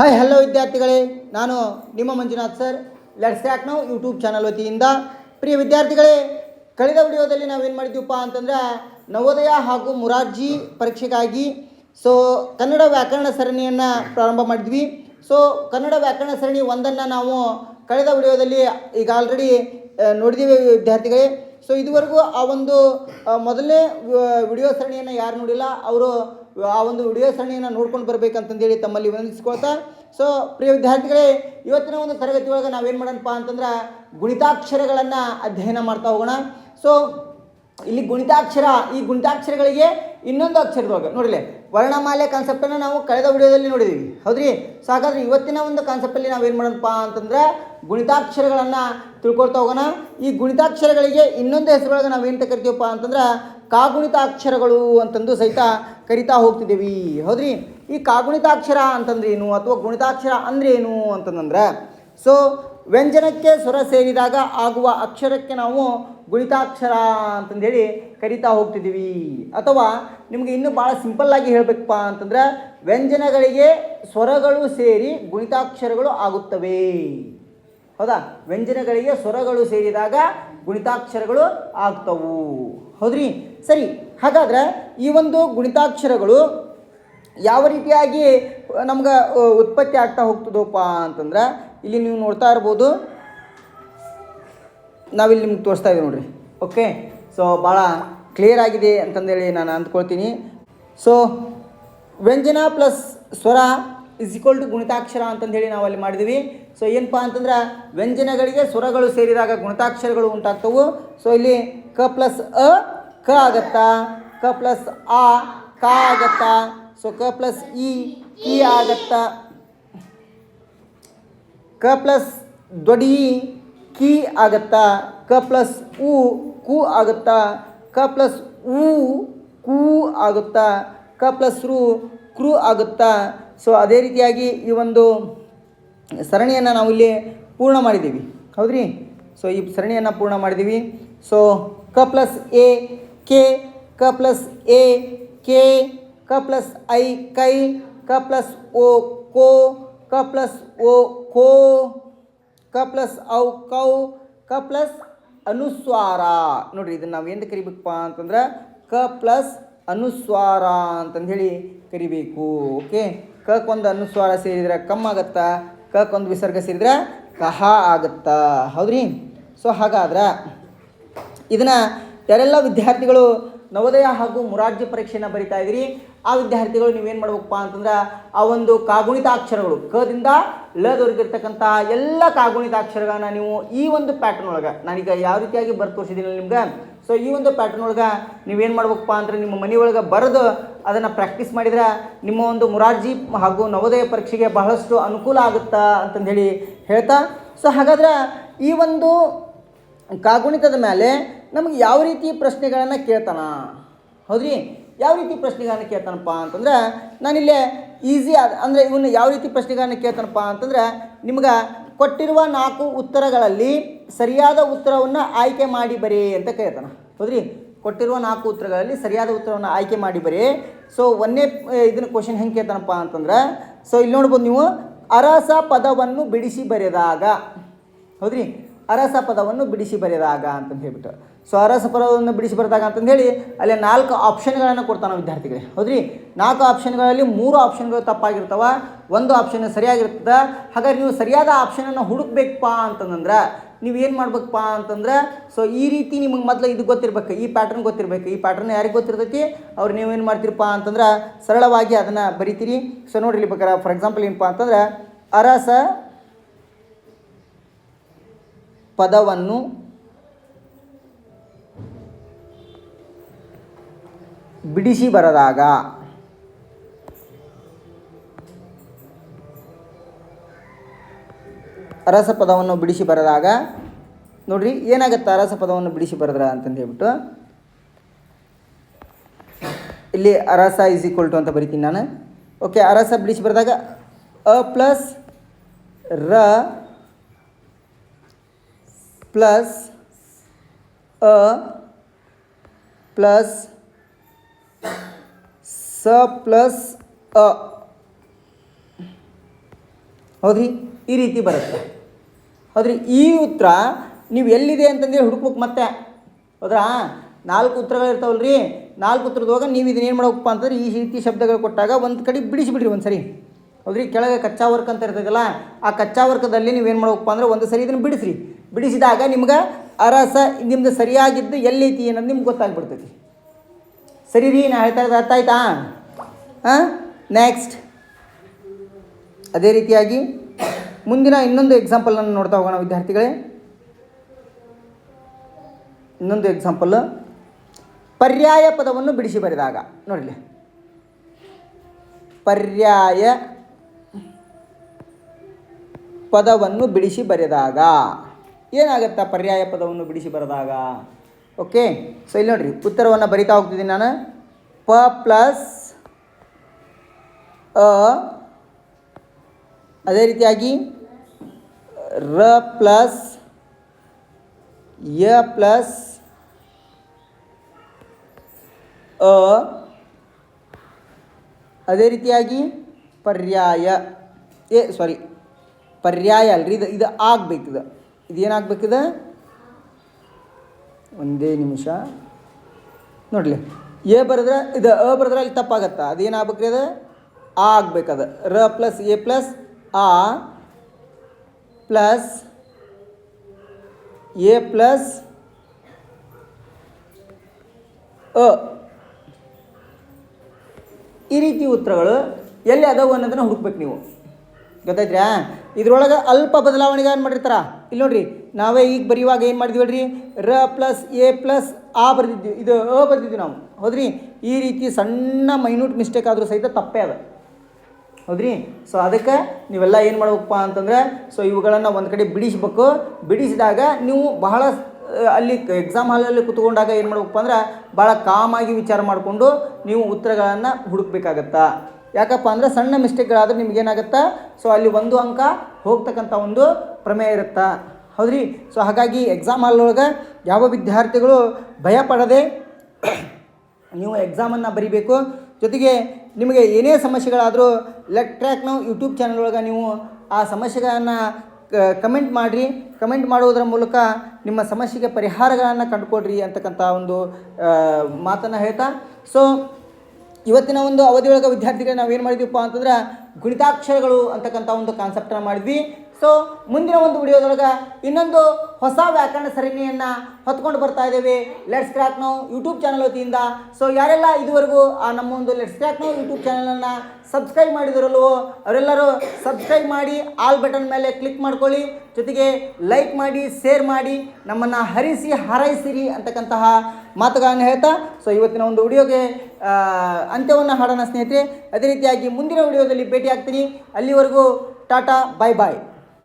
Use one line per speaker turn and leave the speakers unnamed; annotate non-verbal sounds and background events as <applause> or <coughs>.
Hi hello ವಿದ್ಯಾರ್ಥಿಗಳೇ. ನಾನು ನಿಮ್ಮ ಮಂಜುನಾಥ್ ಸರ್. ಲೆಟ್ಸ್ ಟ್ಯಾಕ್ ನೋ ಯೂಟ್ಯೂಬ್ ಚಾನಲ್ ವತಿಯಿಂದ. ಪ್ರಿಯ ವಿದ್ಯಾರ್ಥಿಗಳೇ, ಕಳೆದ ವಿಡಿಯೋದಲ್ಲಿ ನಾವೇನು ಮಾಡಿದ್ದೀವಪ್ಪ ಅಂತಂದ್ರೆ, ನವೋದಯ ಹಾಗೂ ಮುರಾರ್ಜಿ ಪರೀಕ್ಷೆಗಾಗಿ ಸೊ ಕನ್ನಡ ವ್ಯಾಕರಣ ಸರಣಿಯನ್ನು ಪ್ರಾರಂಭ ಮಾಡಿದ್ವಿ. ಸೊ ಕನ್ನಡ ವ್ಯಾಕರಣ ಸರಣಿ ಒಂದನ್ನು ನಾವು ಕಳೆದ ವಿಡಿಯೋದಲ್ಲಿ ಈಗ ಆಲ್ರೆಡಿ ನೋಡಿದ್ದೀವಿ ವಿದ್ಯಾರ್ಥಿಗಳೇ. ಸೊ ಇದುವರೆಗೂ ಆ ಒಂದು ಮೊದಲನೇ ವಿಡಿಯೋ ಸರಣಿಯನ್ನು ಯಾರು ನೋಡಿಲ್ಲ, ಅವರು ಆ ಒಂದು ವಿಡಿಯೋ ಸರಣಿಯನ್ನು ನೋಡ್ಕೊಂಡು ಬರಬೇಕಂತಂದೇಳಿ ತಮ್ಮಲ್ಲಿ ವಿನಂತಿಸ್ಕೊಳ್ತಾ ಸೊ ಪ್ರಿಯ ವಿದ್ಯಾರ್ಥಿಗಳೇ, ಇವತ್ತಿನ ಒಂದು ತರಗತಿ ಒಳಗೆ ನಾವೇನು ಮಾಡೋಣಪ್ಪ ಅಂತಂದ್ರೆ ಗುಣಿತಾಕ್ಷರಗಳನ್ನು ಅಧ್ಯಯನ ಮಾಡ್ತಾ ಹೋಗೋಣ. ಸೊ ಇಲ್ಲಿ ಗುಣಿತಾಕ್ಷರ, ಈ ಗುಣಿತಾಕ್ಷರಗಳಿಗೆ ಇನ್ನೊಂದು ಅಕ್ಷರದೊಳಗೆ, ನೋಡಿಲೆ, ವರ್ಣಮಾಲೆ ಕಾನ್ಸೆಪ್ಟನ್ನು ನಾವು ಕಳೆದ ವಿಡಿಯೋದಲ್ಲಿ ನೋಡಿದ್ದೀವಿ ಹೌದ್ರಿ? ಸೊ ಹಾಗಾದ್ರೆ ಇವತ್ತಿನ ಒಂದು ಕಾನ್ಸೆಪ್ಟಲ್ಲಿ ನಾವೇನು ಮಾಡೋಣಪ್ಪ ಅಂತಂದ್ರೆ ಗುಣಿತಾಕ್ಷರಗಳನ್ನು ತಿಳ್ಕೊಳ್ತಾ ಹೋಗೋಣ. ಈ ಗುಣಿತಾಕ್ಷರಗಳಿಗೆ ಇನ್ನೊಂದು ಹೆಸರೊಳಗೆ ನಾವೇನು ಕರಿತೀವಪ್ಪ ಅಂತಂದ್ರೆ ಕಾಗುಣಿತಾಕ್ಷರಗಳು ಅಂತಂದು ಸಹಿತ ಕರಿತಾ ಹೋಗ್ತಿದ್ದೀವಿ. ಹೌದ್ರಿ? ಈ ಕಾಗುಣಿತಾಕ್ಷರ ಅಂತಂದ್ರೆ ಏನು ಅಥವಾ ಗುಣಿತಾಕ್ಷರ ಅಂದ್ರೆ ಏನು ಅಂತಂದ್ರೆ ಸೊ ವ್ಯಂಜನಕ್ಕೆ ಸ್ವರ ಸೇರಿದಾಗ ಆಗುವ ಅಕ್ಷರಕ್ಕೆ ನಾವು ಗುಣಿತಾಕ್ಷರ ಅಂತಂದೇಳಿ ಕರಿತಾ ಹೋಗ್ತಿದ್ದೀವಿ. ಅಥವಾ ನಿಮಗೆ ಇನ್ನೂ ಭಾಳ ಸಿಂಪಲ್ಲಾಗಿ ಹೇಳಬೇಕಪ್ಪ ಅಂತಂದ್ರೆ ವ್ಯಂಜನಗಳಿಗೆ ಸ್ವರಗಳು ಸೇರಿ ಗುಣಿತಾಕ್ಷರಗಳು ಆಗುತ್ತವೆ. ಹೌದಾ? ವ್ಯಂಜನಗಳಿಗೆ ಸ್ವರಗಳು ಸೇರಿದಾಗ ಗುಣಿತಾಕ್ಷರಗಳು ಆಗ್ತವು. ಹೌದ್ರಿ? ಸರಿ, ಹಾಗಾದ್ರೆ ಈ ಒಂದು ಗುಣಿತಾಕ್ಷರಗಳು ಯಾವ ರೀತಿಯಾಗಿ ನಮ್ಗೆ ಉತ್ಪತ್ತಿ ಆಗ್ತಾ ಹೋಗ್ತದಪ್ಪ ಅಂತಂದ್ರೆ, ಇಲ್ಲಿ ನೀವು ನೋಡ್ತಾ ಇರ್ಬೋದು. ನಾವಿಲ್ಲಿ ನಿಮ್ಗೆ ತೋರಿಸ್ತಾ ಇದ್ದೀವಿ ನೋಡ್ರಿ. ಓಕೆ ಸೊ ಭಾಳ ಕ್ಲಿಯರ್ ಆಗಿದೆ ಅಂತಂದೇಳಿ ನಾನು ಅಂದ್ಕೊಳ್ತೀನಿ. ಸೊ ವ್ಯಂಜನ ಪ್ಲಸ್ ಸ್ವರ ಇಸ್ ಈಕ್ವಲ್ ಟು ಗುಣಿತಾಕ್ಷರ ಅಂತಂದೇಳಿ ನಾವು ಅಲ್ಲಿ ಮಾಡಿದ್ವಿ. ಸೊ ಏನಪ್ಪ ಅಂತಂದ್ರೆ ವ್ಯಂಜನಗಳಿಗೆ ಸ್ವರಗಳು ಸೇರಿದಾಗ ಗುಣಿತಾಕ್ಷರಗಳು ಉಂಟಾಗ್ತವು. ಸೊ ಇಲ್ಲಿ ಕ ಪ್ಲಸ್ ಅ, ಕ ಆಗತ್ತಾ. ಕ ಪ್ಲಸ್ ಆ, ಕ ಆಗತ್ತಾ. ಸೊ ಕ ಪ್ಲಸ್ ಇ ಕಿ ಆಗತ್ತಾ. ಕ ಪ್ಲಸ್ ದೊಡಿ ಕಿ ಆಗತ್ತಾ. ಕ ಪ್ಲಸ್ ಉ, ಕು ಆಗುತ್ತಾ. ಕ ಪ್ಲಸ್ ಉ, ಕು ಆಗುತ್ತಾ. ಕ ಪ್ಲಸ್ ರು ಕ್ರೂ ಆಗುತ್ತಾ. ಸೊ ಅದೇ ರೀತಿಯಾಗಿ ಈ ಒಂದು ಸರಣಿಯನ್ನು ನಾವು ಇಲ್ಲಿ ಪೂರ್ಣ ಮಾಡಿದ್ದೀವಿ. ಹೌದ್ರಿ? ಸೊ ಈ ಸರಣಿಯನ್ನು ಪೂರ್ಣ ಮಾಡಿದ್ದೀವಿ. ಸೊ ಕ ಪ್ಲಸ್ ಎ, ಕೆ, ಕ ಪ್ಲಸ್ ಎ, ಕೆ, ಕ ಪ್ಲಸ್ ಐ, ಕೈ, ಕ ಪ್ಲಸ್ ಓ, ಕೋ, ಕ ಪ್ಲಸ್ ಓ, ಕೋ, ಕ ಪ್ಲಸ್ ಔ, ಕೌ, ಕ ಪ್ಲಸ್ ಅನುಸ್ವಾರ. ನೋಡಿರಿ, ಇದನ್ನು ನಾವು ಏನು ಕರಿಬೇಕಪ್ಪ ಅಂತಂದ್ರೆ ಕ ಪ್ಲಸ್ ಅನುಸ್ವಾರ ಅಂತಂದು ಹೇಳಿ ಕರಿಬೇಕು, ಓಕೆ? ಕಕ್ಕೊಂದು ಅನುಸ್ವಾರ ಸೇರಿದ್ರೆ ಕಮ್ ಆಗತ್ತಾ? ಕಕ್ಕೊಂದು ವಿಸರ್ಗ ಸೇರಿದ್ರೆ ಕಹ ಆಗತ್ತಾ? ಹೌದ್ರಿ? ಸೊ ಹಾಗಾದ್ರೆ ಇದನ್ನು ಯಾರೆಲ್ಲ ವಿದ್ಯಾರ್ಥಿಗಳು ನವೋದಯ ಹಾಗೂ ಮುರಾರ್ಜಿ ಪರೀಕ್ಷೆಯನ್ನು ಬರಿತಾ ಇದ್ದೀರಿ. ಆ ವಿದ್ಯಾರ್ಥಿಗಳು ನೀವೇನು ಮಾಡ್ಬೇಕಪ್ಪ ಅಂತಂದ್ರೆ ಆ ಒಂದು ಕಾಗುಣಿತಾಕ್ಷರಗಳು, ಕದಿಂದ ಲದವರೆಗಿರ್ತಕ್ಕಂಥ ಎಲ್ಲ ಕಾಗುಣಿತಾಕ್ಷರಗಳನ್ನ ನೀವು ಈ ಒಂದು ಪ್ಯಾಟರ್ನ್ ಒಳಗೆ, ನಾನೀಗ ಯಾವ ರೀತಿಯಾಗಿ ಬರ್ದು ತೋರಿಸಿದ್ದೀನಿ ನಿಮ್ಗೆ? ಸೊ ಈ ಒಂದು ಪ್ಯಾಟರ್ನ್ ಒಳಗೆ ನೀವೇನು ಮಾಡ್ಬೇಕಪ್ಪ ಅಂದ್ರೆ ನಿಮ್ಮ ಮನೆ ಒಳಗೆ ಬರೆದು ಅದನ್ನು ಪ್ರಾಕ್ಟೀಸ್ ಮಾಡಿದ್ರೆ ನಿಮ್ಮ ಒಂದು ಮುರಾರ್ಜಿ ಹಾಗೂ ನವೋದಯ ಪರೀಕ್ಷೆಗೆ ಬಹಳಷ್ಟು ಅನುಕೂಲ ಆಗುತ್ತಾ ಅಂತಂದು ಹೇಳಿ ಹೇಳ್ತಾ. ಸೊ ಹಾಗಾದ್ರೆ ಈ ಒಂದು ಕಾಗುಣಿತದ ಮೇಲೆ ನಮಗೆ ಯಾವ ರೀತಿ ಪ್ರಶ್ನೆಗಳನ್ನು ಕೇಳ್ತಾನ? ಹೌದ್ರಿ? ಯಾವ ರೀತಿ ಪ್ರಶ್ನೆಗಳನ್ನು ಕೇಳ್ತಾನಪ್ಪ ಅಂತಂದ್ರೆ, ನಾನಿಲ್ಲೇ ಈಸಿ ಆದ, ಅಂದರೆ ಇವನ್ನ ಯಾವ ರೀತಿ ಪ್ರಶ್ನೆಗಳನ್ನು ಕೇಳ್ತಾನಪ್ಪ ಅಂತಂದ್ರೆ, ನಿಮ್ಗೆ ಕೊಟ್ಟಿರುವ ನಾಲ್ಕು ಉತ್ತರಗಳಲ್ಲಿ ಸರಿಯಾದ ಉತ್ತರವನ್ನು ಆಯ್ಕೆ ಮಾಡಿ ಬರೀ ಅಂತ ಕೇಳ್ತಾನ. ಹೌದ್ರಿ? ಕೊಟ್ಟಿರುವ ನಾಲ್ಕು ಉತ್ತರಗಳಲ್ಲಿ ಸರಿಯಾದ ಉತ್ತರವನ್ನು ಆಯ್ಕೆ ಮಾಡಿ ಬರೀ. ಸೊ ಒಂದೇ ಇದನ್ನ ಕ್ವಶನ್ ಹೆಂಗೆ ಕೇಳ್ತಾನಪ್ಪ ಅಂತಂದ್ರೆ ಸೊ ಇಲ್ಲಿ ನೋಡ್ಬೋದು ನೀವು, ಅರಸ ಪದವನ್ನು ಬಿಡಿಸಿ ಬರೆದಾಗ. ಹೌದ್ರಿ? ಅರಸ ಪದವನ್ನು ಬಿಡಿಸಿ ಬರೆದಾಗ ಅಂತಂದು ಹೇಳ್ಬಿಟ್ಟು. ಸೊ ಅರಸ ಪದವನ್ನು ಬಿಡಿಸಿ ಬರ್ತಾಗ ಅಂತಂದು ಹೇಳಿ ಅಲ್ಲಿ ನಾಲ್ಕು ಆಪ್ಷನ್ಗಳನ್ನು ಕೊಡ್ತಾನೆ ವಿದ್ಯಾರ್ಥಿಗಳಿಗೆ ಹೌದ್ರಿ? ನಾಲ್ಕು ಆಪ್ಷನ್ಗಳಲ್ಲಿ ಮೂರು ಆಪ್ಷನ್ಗಳು ತಪ್ಪಾಗಿರ್ತವೆ, ಒಂದು ಆಪ್ಷನ್ ಸರಿಯಾಗಿರ್ತದೆ, ಹಾಗಾದ್ರೆ ನೀವು ಸರಿಯಾದ ಆಪ್ಷನನ್ನು ಹುಡುಕ್ಬೇಕಪ್ಪ ಅಂತಂದ್ರೆ ನೀವು ಏನು ಮಾಡ್ಬೇಕಪ್ಪ ಅಂತಂದ್ರೆ ಸೊ ಈ ರೀತಿ ನಿಮಗೆ ಮೊದಲು ಇದು ಗೊತ್ತಿರ್ಬೇಕು, ಈ ಪ್ಯಾಟರ್ನ್ ಗೊತ್ತಿರಬೇಕು, ಈ ಪ್ಯಾಟರ್ನ್ ಯಾರಿಗೆ ಗೊತ್ತಿರ್ತೈತಿ? ಅವ್ರು ನೀವೇನು ಮಾಡ್ತೀರಪ್ಪ ಅಂತಂದ್ರೆ ಸರಳವಾಗಿ ಅದನ್ನು ಬರಿತೀರಿ. ಸೊ ನೋಡಿರಿ ಬೇಕಾರೆ ಫಾರ್ ಎಕ್ಸಾಂಪಲ್ ಏನಪ್ಪ ಅಂತಂದ್ರೆ, ಅರಸ ಪದವನ್ನು ಬಿಡಿಸಿ ಬರದಾಗ ಅರಸ ಪದವನ್ನು ಬಿಡಿಸಿ ಬರೆದಾಗ, ನೋಡ್ರಿ ಏನಾಗುತ್ತೆ ಅರಸ ಪದವನ್ನು ಬಿಡಿಸಿ ಬರೆದ್ರ ಅಂತಂದು ಹೇಳ್ಬಿಟ್ಟು, ಇಲ್ಲಿ ಅರಸ ಇಸ್ ಈಕ್ವಲ್ ಟು ಅಂತ ಬರಿತೀನಿ ನಾನು. ಓಕೆ ಅರಸ ಬಿಡಿಸಿ ಬರೆದಾಗ ಅ ಪ್ಲಸ್ ರ ಪ್ಲಸ್ ಅ ಪ್ಲಸ್ ಸ ಪ್ಲಸ್ ಅ. ಹೌದ್ರಿ? ಈ ರೀತಿ ಬರುತ್ತೆ. ಹೌದ್ರಿ? ಈ ಉತ್ತರ ನೀವು ಎಲ್ಲಿದೆ ಅಂತಂದೇಳಿ ಹುಡುಕ್ಬೇಕು ಮತ್ತೆ. ಹೌದ್ರಾ? ನಾಲ್ಕು ಉತ್ತರಗಳು ಇರ್ತಾವಲ್ರಿ ನಾಲ್ಕು ಉತ್ತರದೊಳಗೆ ನೀವು ಇದನ್ನ ಏನು ಮಾಡ್ಬೇಕಪ್ಪ ಅಂತಂದ್ರೆ ಈ ರೀತಿ ಶಬ್ದಗಳು ಕೊಟ್ಟಾಗ ಒಂದು ಕಡೆ ಬಿಡಿಸಿಬಿಡ್ರಿ ಒಂದು ಸರಿ ಹೌದ್ರಿ? ಕೆಳಗೆ ಕಚ್ಚಾ ವರ್ಕ್ ಅಂತ ಇರ್ತದಲ್ಲ, ಆ ಕಚ್ಚಾ ವರ್ಕದಲ್ಲಿ ನೀವೇನು ಮಾಡ್ಬೇಕಪ್ಪ ಅಂದ್ರೆ ಒಂದು ಸರಿ ಇದನ್ನು ಬಿಡಿಸ್ರಿ. ಬಿಡಿಸಿದಾಗ ನಿಮ್ಗೆ ಅರಸ, ನಿಮ್ದು ಸರಿಯಾಗಿದ್ದು ಎಲ್ಲೈತಿ ಅನ್ನೋದು ನಿಮ್ಗೆ ಗೊತ್ತಾಗ್ಬಿಡ್ತೈತಿ. ಸರಿ ರೀ, ನಾ ಹೇಳ್ತಾ ಇರೋದು ಅರ್ಥ ಆಯ್ತಾ? ಹಾಂ ನೆಕ್ಸ್ಟ್ ಅದೇ ರೀತಿಯಾಗಿ ಮುಂದಿನ ಇನ್ನೊಂದು ಎಕ್ಸಾಂಪಲನ್ನು ನೋಡ್ತಾ ಹೋಗೋಣ ವಿದ್ಯಾರ್ಥಿಗಳೇ. ಇನ್ನೊಂದು ಎಕ್ಸಾಂಪಲ್ ಪರ್ಯಾಯ ಪದವನ್ನು ಬಿಡಿಸಿ ಬರೆದಾಗ. ನೋಡಲಿ ಪರ್ಯಾಯ ಪದವನ್ನು ಬಿಡಿಸಿ ಬರೆದಾಗ. ಏನಾಗತ್ತಾ ಪರ್ಯಾಯ ಪದವನ್ನು ಬಿಡಿಸಿ ಬರೆದಾಗ? ಓಕೆ ಸೊ ಇಲ್ಲಿ ನೋಡ್ರಿ, ಉತ್ತರವನ್ನು ಬರಿತಾ ಹೋಗ್ತಿದ್ದೀನಿ ನಾನು. ಪ ಪ್ಲಸ್ ಅ, ಅದೇ ರೀತಿಯಾಗಿ ರ ಪ್ಲಸ್ ಯ ಪ್ಲಸ್ ಅ, ಅದೇ ರೀತಿಯಾಗಿ ಪರ್ಯಾಯ. ಏ ಸಾರಿ ಪರ್ಯಾಯ ಅಲ್ರಿ, ಇದು ಇದು ಆಗ್ಬೇಕಿದೆ ಇದೇನಾಗಬೇಕಿದೆ ಒಂದೇ ನಿಮಿಷ. ನೋಡಲಿ. ಎ ಬರೆದ್ರೆ ಇದು ಅ ಬರೆದ್ರೆ ಅಲ್ಲಿ ತಪ್ಪಾಗತ್ತೆ? ಅದೇನು ಆಗ್ಬೇಕ್ರಿ ಅದು? ಆ ಆಗ್ಬೇಕದು. ರ ಪ್ಲಸ್ ಎ ಪ್ಲಸ್ ಆ ಪ್ಲಸ್ ಎ ಪ್ಲಸ್ ಅ. ಈ ರೀತಿ ಉತ್ತರಗಳು ಎಲ್ಲಿ ಅದಾವು ಅನ್ನೋದನ್ನ ಹುಡುಕ್ಬೇಕು ನೀವು. ಗೊತ್ತಾಯ್ತ್ರಾ? ಇದ್ರೊಳಗೆ ಅಲ್ಪ ಬದಲಾವಣೆಗೆ ಏನು ಮಾಡಿರ್ತಾರ? ಇಲ್ಲಿ ನೋಡ್ರಿ, ನಾವೇ ಈಗ ಬರೆಯುವಾಗ ಏನು ಮಾಡಿದ್ವಿ ಹೇಳ್ರಿ? ರ ಪ್ಲಸ್ ಎ ಪ್ಲಸ್ ಆ ಬರೆದಿದ್ವಿ. ಇದು ಅ ಬರೆದಿದ್ವಿ ನಾವು. ಹೌದ್ರಿ? ಈ ರೀತಿ ಸಣ್ಣ ಮೈನ್ಯೂಟ್ ಮಿಸ್ಟೇಕ್ ಆದರೂ ಸಹಿತ ತಪ್ಪೇ ಅದ. ಹೌದ್ರಿ? ಸೊ ಅದಕ್ಕೆ ನೀವೆಲ್ಲ ಏನು ಮಾಡ್ಬೇಕಪ್ಪ ಅಂತಂದ್ರೆ ಸೊ ಇವುಗಳನ್ನು ಒಂದು ಕಡೆ ಬಿಡಿಸ್ಬೇಕು. ಬಿಡಿಸಿದಾಗ ನೀವು ಬಹಳ ಅಲ್ಲಿ ಎಕ್ಸಾಮ್ ಹಾಲಲ್ಲಿ ಕುತ್ಕೊಂಡಾಗ ಏನು ಮಾಡ್ಬೇಕಪ್ಪ ಅಂದ್ರೆ ಭಾಳ ಕಾಮಾಗಿ ವಿಚಾರ ಮಾಡಿಕೊಂಡು ನೀವು ಉತ್ತರಗಳನ್ನು ಹುಡುಕ್ಬೇಕಾಗತ್ತಾ? ಯಾಕಪ್ಪ ಅಂದರೆ ಸಣ್ಣ ಮಿಸ್ಟೇಕ್ಗಳಾದ್ರೆ ನಿಮ್ಗೇನಾಗತ್ತಾ? ಸೊ ಅಲ್ಲಿ ಒಂದು ಅಂಕ ಹೋಗ್ತಕ್ಕಂಥ ಒಂದು ಪ್ರಮೇಯ ಇರುತ್ತಾ? ಹೌದ್ರಿ? ಸೊ ಹಾಗಾಗಿ ಎಕ್ಸಾಮ್ ಹಾಲ್ನೊಳಗೆ ಯಾವ ವಿದ್ಯಾರ್ಥಿಗಳು ಭಯ ಪಡದೆ <coughs> ನೀವು ಎಕ್ಸಾಮನ್ನು ಬರಿಬೇಕು. ಜೊತೆಗೆ ನಿಮಗೆ ಏನೇ ಸಮಸ್ಯೆಗಳಾದರೂ ಲೆಟ್ ಟ್ರ್ಯಾಕ್ ನಾವು ಯೂಟ್ಯೂಬ್ ಚಾನಲ್ ಒಳಗೆ ನೀವು ಆ ಸಮಸ್ಯೆಗಳನ್ನು ಕಮೆಂಟ್ ಮಾಡಿರಿ. ಕಮೆಂಟ್ ಮಾಡುವುದರ ಮೂಲಕ ನಿಮ್ಮ ಸಮಸ್ಯೆಗೆ ಪರಿಹಾರಗಳನ್ನು ಕಂಡುಕೊಡ್ರಿ ಅಂತಕ್ಕಂಥ ಒಂದು ಮಾತನ್ನು ಹೇಳ್ತಾ. ಸೊ ಇವತ್ತಿನ ಒಂದು ಅವಧಿಯೊಳಗೆ ವಿದ್ಯಾರ್ಥಿಗಳಿಗೆ ನಾವು ಏನು ಮಾಡಿದ್ವಿಪ್ಪ ಅಂತಂದ್ರೆ ಗುಣಿತಾಕ್ಷರಗಳು ಅಂತಕ್ಕಂಥ ಒಂದು ಕಾನ್ಸೆಪ್ಟನ್ನು ಮಾಡಿದ್ವಿ. ಸೊ ಮುಂದಿನ ಒಂದು ವಿಡಿಯೋದೊಳಗೆ ಇನ್ನೊಂದು ಹೊಸ ವ್ಯಾಕರಣ ಸರಣಿಯನ್ನು ಹೊತ್ಕೊಂಡು ಬರ್ತಾ ಇದ್ದೇವೆ. ಲೆಟ್ಸ್ ಕ್ರ್ಯಾಕ್ ನಾವು ಯೂಟ್ಯೂಬ್ ಚಾನಲ್ ವತಿಯಿಂದ. ಸೊ ಯಾರೆಲ್ಲ ಇದುವರೆಗೂ ಆ ನಮ್ಮ ಒಂದು ಲೆಟ್ಸ್ ಕ್ರ್ಯಾಕ್ ನಾವು ಯೂಟ್ಯೂಬ್ ಚಾನಲನ್ನು ಸಬ್ಸ್ಕ್ರೈಬ್ ಮಾಡಿದಿರಲ್ವೋ, ಅವರೆಲ್ಲರೂ ಸಬ್ಸ್ಕ್ರೈಬ್ ಮಾಡಿ ಆಲ್ ಬಟನ್ ಮೇಲೆ ಕ್ಲಿಕ್ ಮಾಡ್ಕೊಳ್ಳಿ. ಜೊತೆಗೆ ಲೈಕ್ ಮಾಡಿ ಶೇರ್ ಮಾಡಿ, ನಮ್ಮನ್ನು ಹರಿಸಿ, ಹಾರೈಸಿರಿ ಅಂತಕ್ಕಂತಹ ಮಾತುಗಳನ್ನು ಹೇಳ್ತಾ ಸೊ ಇವತ್ತಿನ ಒಂದು ವಿಡಿಯೋಗೆ ಅಂತ್ಯವನ್ನು ಹಾಡೋಣ ಸ್ನೇಹಿತರೆ. ಅದೇ ರೀತಿಯಾಗಿ ಮುಂದಿನ ವಿಡಿಯೋದಲ್ಲಿ ಭೇಟಿ ಆಗ್ತೀನಿ ಅಲ್ಲಿವರೆಗೂ ಟಾಟಾ ಬಾಯ್ ಬಾಯ್